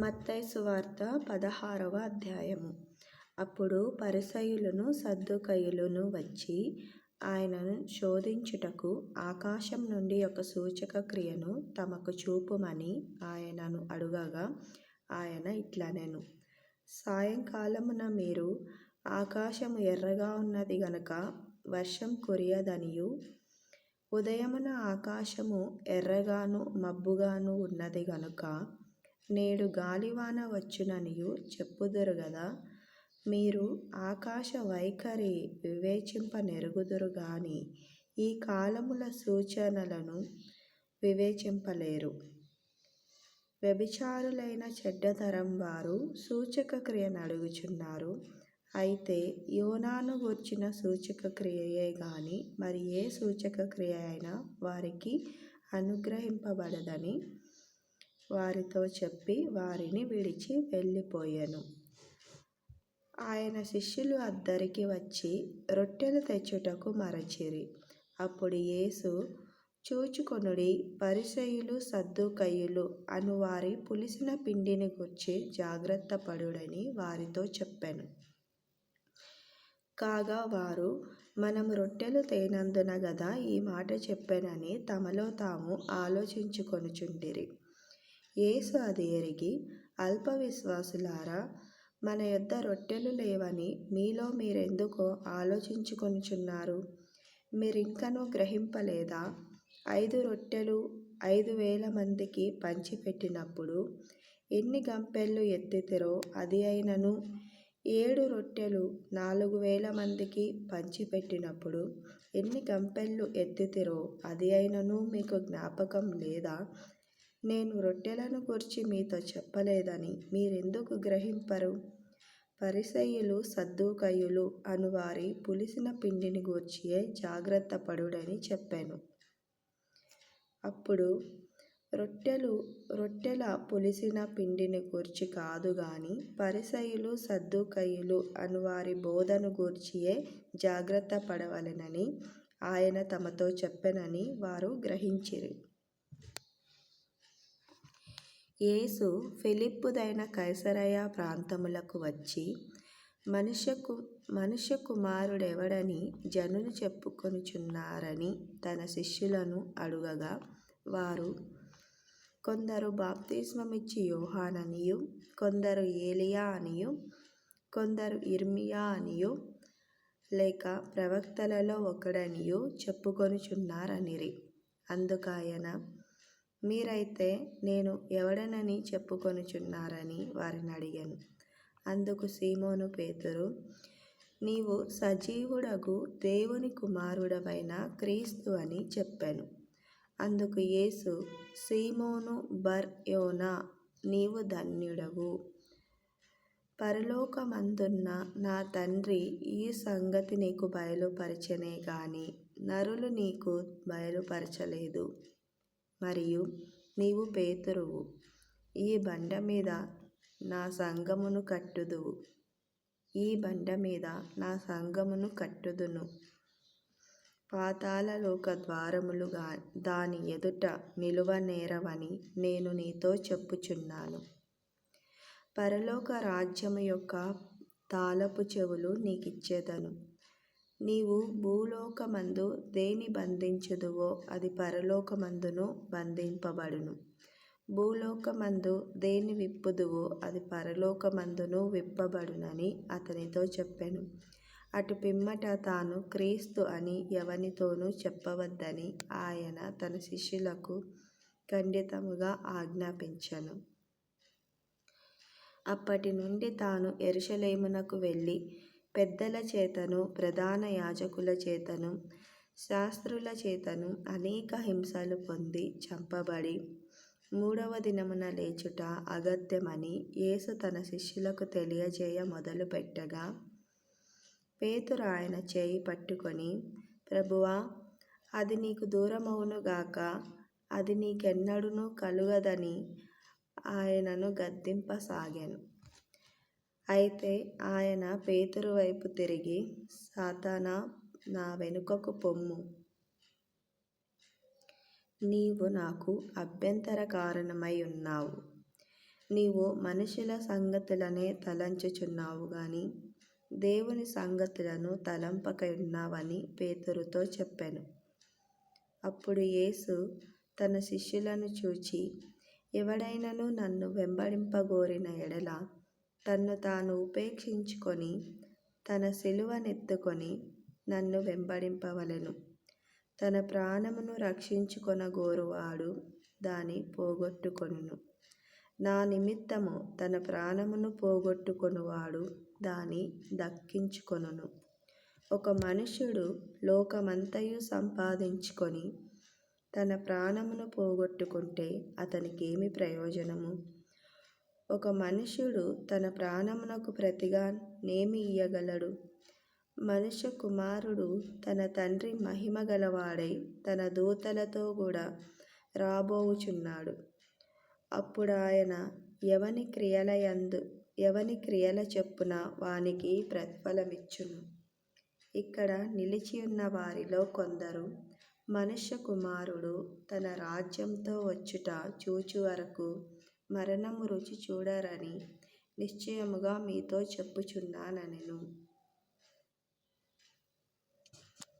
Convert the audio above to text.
మత్తయి సువార్త పదహారవ అధ్యాయము. అప్పుడు పరిసయులను సర్దుకయులను వచ్చి ఆయనను శోధించుటకు ఆకాశం నుండి ఒక సూచక క్రియను తమకు చూపుమని ఆయనను అడుగగా ఆయన ఇట్లనెను సాయంకాలమున మీరు ఆకాశము ఎర్రగా ఉన్నది గనుక వర్షం కురియదనియు. ఉదయమున ఆకాశము ఎర్రగాను మబ్బుగాను ఉన్నది గనుక నేడు గాలివాన వచ్చుననియు చెప్పుదురు గదా. మీరు ఆకాశ వైఖరి వివేచింపనెరుగుదురు గాని ఈ కాలముల సూచనలను వివేచింపలేరు. వ్యభిచారులైన చెడ్డతరం వారు సూచక క్రియను అడుగుచున్నారు. అయితే యోనాను గూర్చిన సూచక క్రియయే గాని మరి ఏ సూచక క్రియ అయినా వారికి అనుగ్రహింపబడదని వారితో చెప్పి వారిని విడిచి వెళ్ళిపోయాను. ఆయన శిష్యులు అద్దరికి వచ్చి రొట్టెలు తెచ్చుటకు మరచిరి. అప్పుడు యేసు చూచుకొనుడి పరిసయులు సద్దుకయ్యులు అను వారి పులిసిన పిండిని గుర్చి జాగ్రత్త పడుడని వారితో చెప్పాను. కాగా వారు మనం రొట్టెలు తేనందున గదా ఈ మాట చెప్పానని తమలో తాము ఆలోచించుకొనుచుండిరి యేసు అది ఎరిగి అల్ప విశ్వాసులారా మన యొద్ద రొట్టెలు లేవని మీలో మీరెందుకో ఆలోచించుకొనుచున్నారు. మీరింకనూ గ్రహింపలేదా? ఐదు రొట్టెలు ఐదు వేల మందికి పంచిపెట్టినప్పుడు ఎన్ని గంపెళ్ళు ఎత్తితిరో అది అయినను. ఏడు రొట్టెలు నాలుగు వేల మందికి పంచిపెట్టినప్పుడు ఎన్ని గంపెళ్ళు ఎత్తితిరో అది అయినను మీకు జ్ఞాపకం లేదా? నేను రొట్టెలను గూర్చి మీతో చెప్పలేదని మీరెందుకు గ్రహింపరు? పరిసయ్యులు సద్దూకయ్యులు అనువారి పులిసిన పిండిని గూర్చియే జాగ్రత్త పడుడని చెప్పాను. అప్పుడు రొట్టెలు రొట్టెల పులిసిన పిండిని గూర్చి కాదు గాని పరిసయులు సద్దుకయ్యులు అనువారి బోధను గూర్చియే జాగ్రత్త పడవలెనని ఆయన తమతో చెప్పెనని వారు గ్రహించిరి. యేసు ఫిలిప్పుదైన కైసరయ ప్రాంతములకు వచ్చి మనుష్యకు మనుష్య కుమారుడెవడని జనులు చెప్పుకొనుచున్నారని తన శిష్యులను అడుగగా వారు కొందరు బాప్తిస్మమిచ్చి యోహాననియు కొందరు ఏలియా అనియు కొందరు ఇర్మియా అనియు లేక ప్రవక్తలలో ఒకడనియు చెప్పుకొనుచున్నారనిరి. అందుకాయన మీరైతే నేను ఎవడనని చెప్పుకొనుచున్నారని వారిని అడిగాను. అందుకు సీమోను పేతురు నీవు సజీవుడగు దేవుని కుమారుడవైన క్రీస్తు అని చెప్పాను. అందుకు యేసు సీమోను బర్ యోనా నీవు ధన్యుడవు. పరలోకమందున్న నా తండ్రి ఈ సంగతి నీకు బయలుపరచనే గాని నరులు నీకు బయలుపరచలేదు. మరియు నీవు పేతురువు. ఈ బండ మీద నా సంఘమును కట్టుదువు. ఈ బండ మీద నా సంఘమును కట్టుదును. పాతాళలోక ద్వారములుగా దాని ఎదుట నిలువనేరవని నేను నీతో చెప్పుచున్నాను. పరలోక రాజ్యము యొక్క తాళపు చెవులు నీకిచ్చేదను. నీవు భూలోకమందు దేని బంధించుదువో అది పరలోకమందును బంధింపబడును. భూలోకమందు దేని విప్పుదువో అది పరలోకమందును విప్పబడునని అతనితో చెప్పాను. అటు పిమ్మట తాను క్రీస్తు అని ఎవనితోనూ చెప్పవద్దని ఆయన తన శిష్యులకు ఖండితముగా ఆజ్ఞాపించను. అప్పటి నుండి తాను ఎరుషలేమునకు వెళ్ళి పెద్దల చేతను ప్రధాన యాజకుల చేతను శాస్త్రుల చేతను అనేక హింసలు పొంది చంపబడి మూడవ దినమున లేచుట అగత్యమని యేసు తన శిష్యులకు తెలియజేయ మొదలుపెట్టగా పేతురు ఆయన చేయి పట్టుకొని ప్రభువా అది నీకు దూరమవునుగాక అది నీకెన్నడును కలుగదని ఆయనను గద్దింపసాగాను. అయితే ఆయన పేతురు వైపు తిరిగి సాతానా నా వెనుకకు పొమ్ము. నీవు నాకు అభ్యంతర కారణమై ఉన్నావు. నీవు మనుషుల సంగతులనే తలంచుచున్నావు గాని దేవుని సంగతులను తలంపక ఉన్నావని పేతురుతో చెప్పాను. అప్పుడు యేసు తన శిష్యులను చూచి ఎవడైనను నన్ను వెంబడింపగోరిన ఎడల తన్ను తాను ఉపేక్షించుకొని తన సిలువనెత్తుకొని నన్ను వెంబడింపవలెను. తన ప్రాణమును రక్షించుకొనగోరువాడు దాని పోగొట్టుకొనును. నా నిమిత్తము తన ప్రాణమును పోగొట్టుకొనువాడు దాని దక్కించుకొనును. ఒక మనుష్యుడు లోకమంతయు సంపాదించుకొని తన ప్రాణమును పోగొట్టుకుంటే అతనికేమి ప్రయోజనము? ఒక మనుష్యుడు తన ప్రాణమునకు ప్రతిగా నేమి ఇయ్యగలడు. మనుష్య కుమారుడు తన తండ్రి మహిమ గలవాడై తన దూతలతో కూడా రాబోవుచున్నాడు అప్పుడు ఆయన ఎవని క్రియల యందు ఎవని క్రియల చెప్పున వానికి ప్రతిఫలమిచ్చును. ఇక్కడ నిలిచి ఉన్న వారిలో కొందరు మనుష్య కుమారుడు తన రాజ్యంతో వచ్చుట చూచు వరకు మరణము రుచి చూడరని నిశ్చయముగా మీతో చెప్పుచున్నానెను.